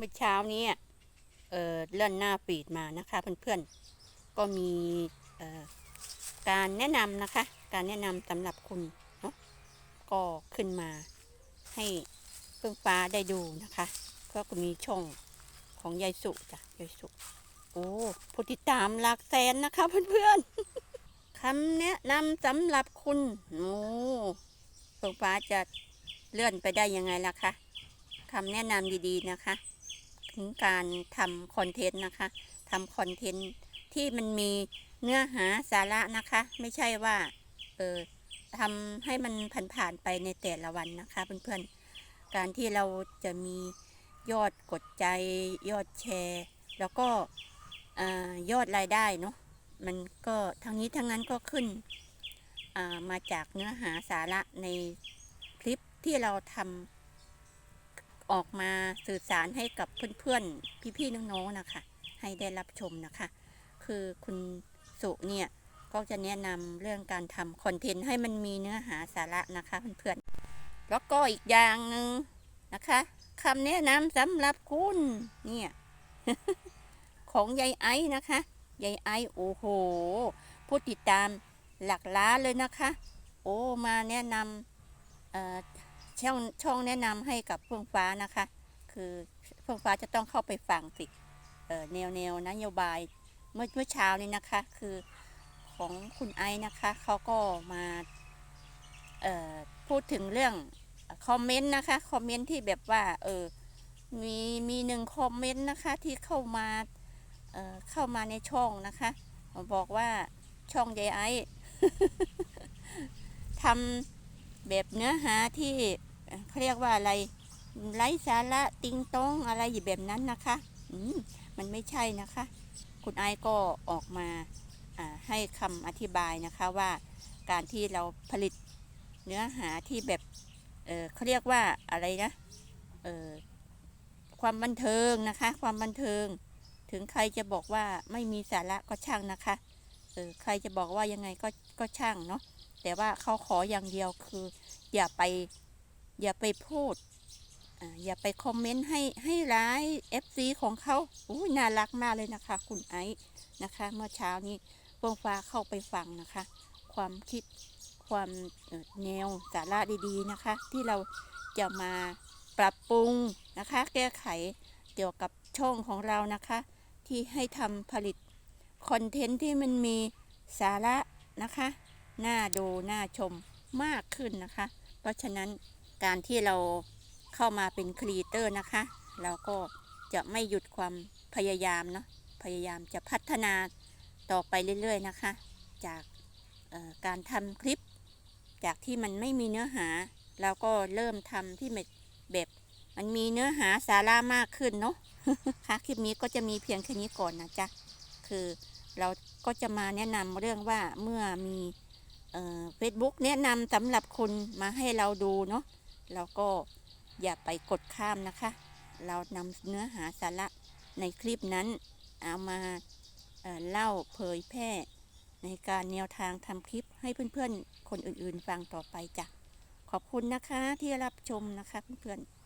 มื่อเช้านี้เออเลื่อนหน้าฟีดมานะคะเพื่อนๆ ก็มีการแนะนำนะคะ การแนะนำสำหรับคุณเนาะก็ขึ้นมาให้เพื่อนฟ้าได้ดูนะคะก็มีช่องของยายสุจ้ะยายสุโอ้ผู้ติดตามหลักแสนนะคะเพื่อนๆคำแนะนำสำหรับคุณโอ้เพื่อนฟ้าจะเลื่อนไปได้ยังไงล่ะคะคำแนะนำดีๆนะคะ ถึงการทำคอนเทนต์นะคะทำคอนเทนต์ที่มันมีเนื้อหาสาระนะคะ ไม่ใช่ว่าเออทำให้มันผ่านๆไปในแต่ละวันนะคะเพื่อนๆ การที่เราจะมียอดกดใจยอดแชร์ แล้วก็ยอดรายได้เนาะมันก็ทั้งนี้ทั้งนั้นก็ขึ้นมาจากเนื้อหาสาระในคลิปที่เราทำ ออกมาสื่อสารให้กับเพื่อนๆ พี่ๆน้องๆนะคะ ให้ได้รับชมนะคะ คือคุณสุเนี่ยก็จะแนะนำเรื่องการทำคอนเทนต์ให้มันมีเนื้อหาสาระนะคะเพื่อนๆ แล้วก็อีกอย่างหนึ่งนะคะคำแนะนำสำหรับคุณเนี่ยของยายไอ้นะคะยายไอ้โอ้โหผู้ติดตามหลักล้านเลยนะคะ โอ้มาแนะนำเอ่อ ช่องช่องแนะนำให้กับเฟื่องฟ้านะคะ คือเฟื่องฟ้าจะต้องเข้าไปฟังสิเออแนวแนวนโยบายเมื่อเมื่อเช้านี้นะคะ คือของคุณไอซ์นะคะเขาก็มาเออพูดถึงเรื่องคอมเมนต์นะคะคอมเมนต์ที่แบบว่าเออมีมีหนึ่งคอมเมนต์นะคะที่เข้ามาเอ่อเข้ามาในช่องนะคะบอกว่าช่องยายไอซ์ทำแบบเนื้อหาที่ เขาเรียกว่าอะไรไร้สาระติงตองอะไรอยู่แบบนั้นนะคะอืมมันไม่ใช่นะคะ คุณไอซ์ก็ออกมาให้คำอธิบายนะคะว่าการที่เราผลิตเนื้อหาที่แบบเเขาเรียกว่าอะไรนะความบันเทิงนะคะ ความบันเทิง ถึงใครจะบอกว่าไม่มีสาระก็ช่างนะคะเออใครจะบอกว่ายังไงก็ก็ช่างเนาะแต่ว่าเขาขออย่างเดียวคือ อย่าไป อย่าไปพูดอย่าไปคอมเมนต์ให้ให้ร้าย FC ของเขาอุ้น่ารักมากเลยนะคะ คุณไอซ์นะคะ เมื่อเช้านี้เฟื่องฟ้าเข้าไปฟังนะคะ ความคิดความแนวสาระดีๆนะคะ ที่เราจะมาปรับปรุงนะคะ แก้ไขเกี่ยวกับช่องของเรานะคะ ที่ให้ทำผลิตคอนเทนต์ที่มันมีสาระนะคะ น่าดูน่าชมมากขึ้นนะคะ เพราะฉะนั้น การที่เราเข้ามาเป็นครีเอเตอร์นะคะ เราก็จะไม่หยุดความพยายามเนาะพยายามจะพัฒนาต่อไปเรื่อยๆนะคะ จากการทำคลิป จากที่มันไม่มีเนื้อหาเราก็เริ่มทำที่แบบแบบมันมีเนื้อหาสาระมากขึ้นเนาะค่ะคลิปนี้ก็จะมีเพียงแค่นี้ก่อนนะจ๊ะคือเราก็จะมาแนะนำเรื่องว่าเมื่อมีเฟซบุ๊กแนะนำสำหรับคุณมาให้เราดูเนาะ เราก็อย่าไปกดข้ามนะคะ เรานำเนื้อหาสาระในคลิปนั้น เอามาเาเล่าเผยแพร่ ในการแนวทางทำคลิปให้เพื่อนๆ คนอื่นๆ ฟังต่อไปจ้ะ ขอบคุณนะคะที่รับชมนะคะเพื่อนๆ